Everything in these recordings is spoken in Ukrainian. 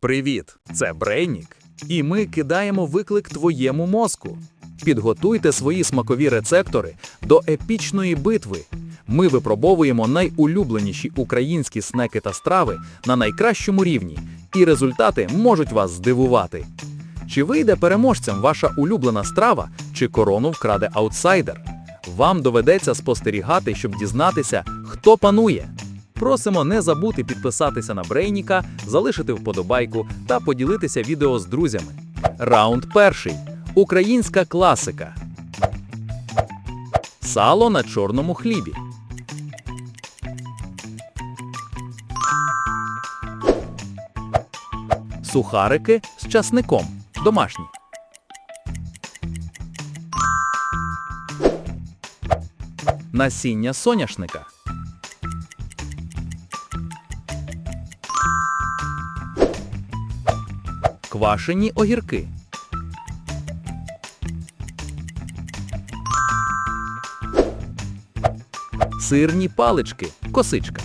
Привіт! Це Брейнік. І ми кидаємо виклик твоєму мозку. Підготуйте свої смакові рецептори до епічної битви. Ми випробовуємо найулюбленіші українські снеки та страви на найкращому рівні, і результати можуть вас здивувати. Чи вийде переможцем ваша улюблена страва, чи корону вкраде аутсайдер? Вам доведеться спостерігати, щоб дізнатися, хто панує. Просимо не забути підписатися на Брейніка, залишити вподобайку та поділитися відео з друзями. Раунд перший. Українська класика. Сало на чорному хлібі. Сухарики з часником. Домашні. Насіння соняшника. Квашені огірки. Сирні палички. Косичка.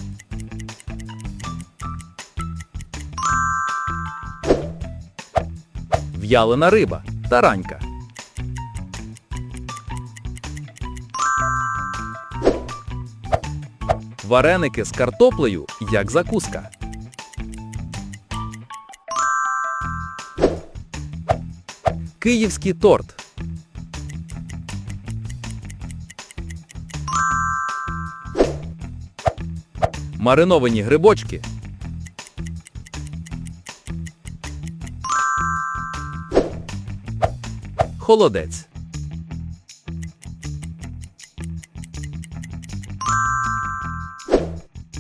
В'ялена риба. Таранька. Вареники з картоплею як закуска. Київський торт. Мариновані грибочки. Холодець.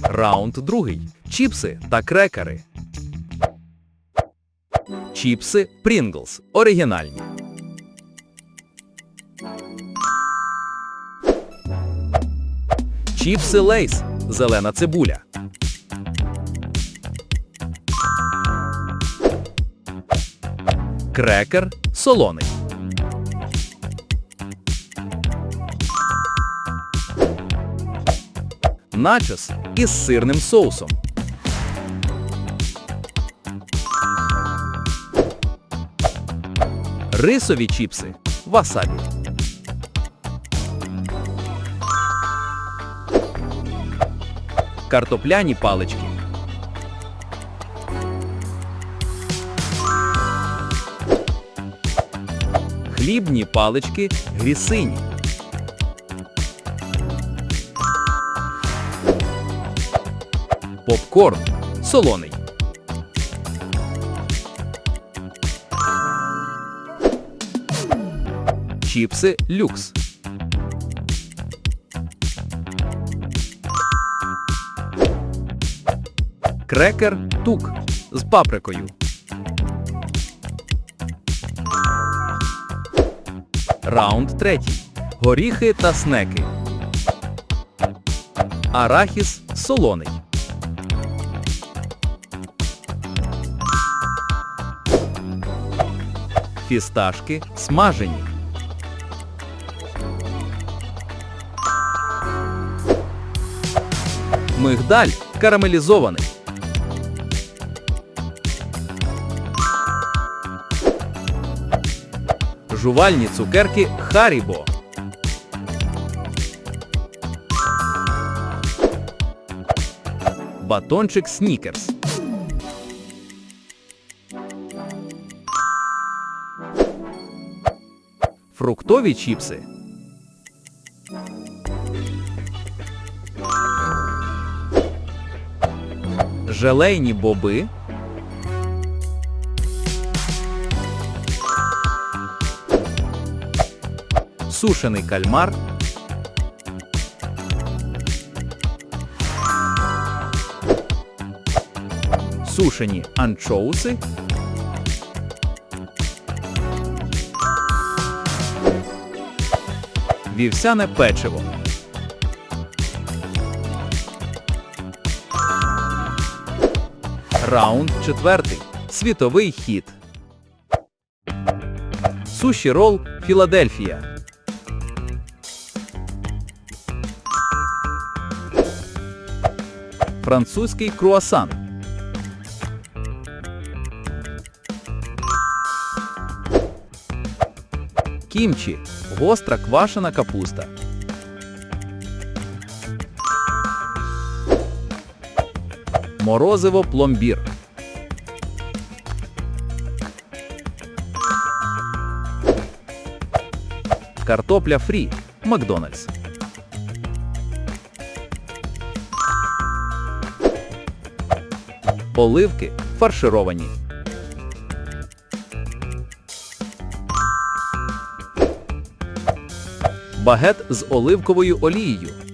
Раунд другий. Чіпси та крекери. Чіпси Pringles. Оригінальні. Чіпси Лейс. Зелена цибуля. Крекер солоний. Начос із сирним соусом. Рисові чіпси. Васабі. Картопляні палички. Хлібні палички грісині. Попкорн солоний. Чіпси люкс. Крекер тук з паприкою. Раунд третій. Горіхи та снеки. Арахіс солоний. Фісташки смажені. Мигдаль карамелізований. Жувальні цукерки Харібо. Батончик Снікерс. Фруктові чіпси. Желейні боби. Сушений кальмар. Сушені анчоуси. Вівсяне печиво. Раунд четвертий. Світовий хід. Суші рол Філадельфія. Французький круасан. Кімчі. Гостра квашена капуста. Морозиво пломбір. Картопля фрі. Макдональдс. Оливки фаршировані. Багет з оливковою олією.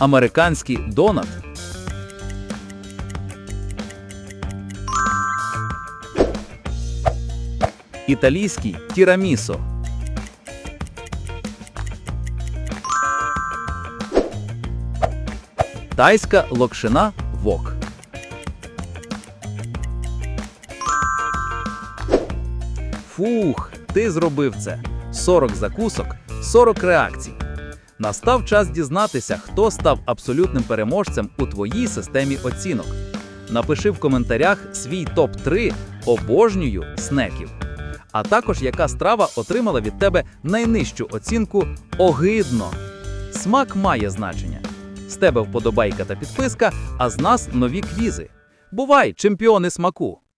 Американський донат. Італійський тірамісо. Тайська локшина вок. Фух, ти зробив це. 40 закусок, 40 реакцій. Настав час дізнатися, хто став абсолютним переможцем у твоїй системі оцінок. Напиши в коментарях свій топ-3 обожнюю снеків. А також яка страва отримала від тебе найнижчу оцінку огидно. Смак має значення. З тебе вподобайка та підписка, а з нас нові квізи. Бувай, чемпіони смаку!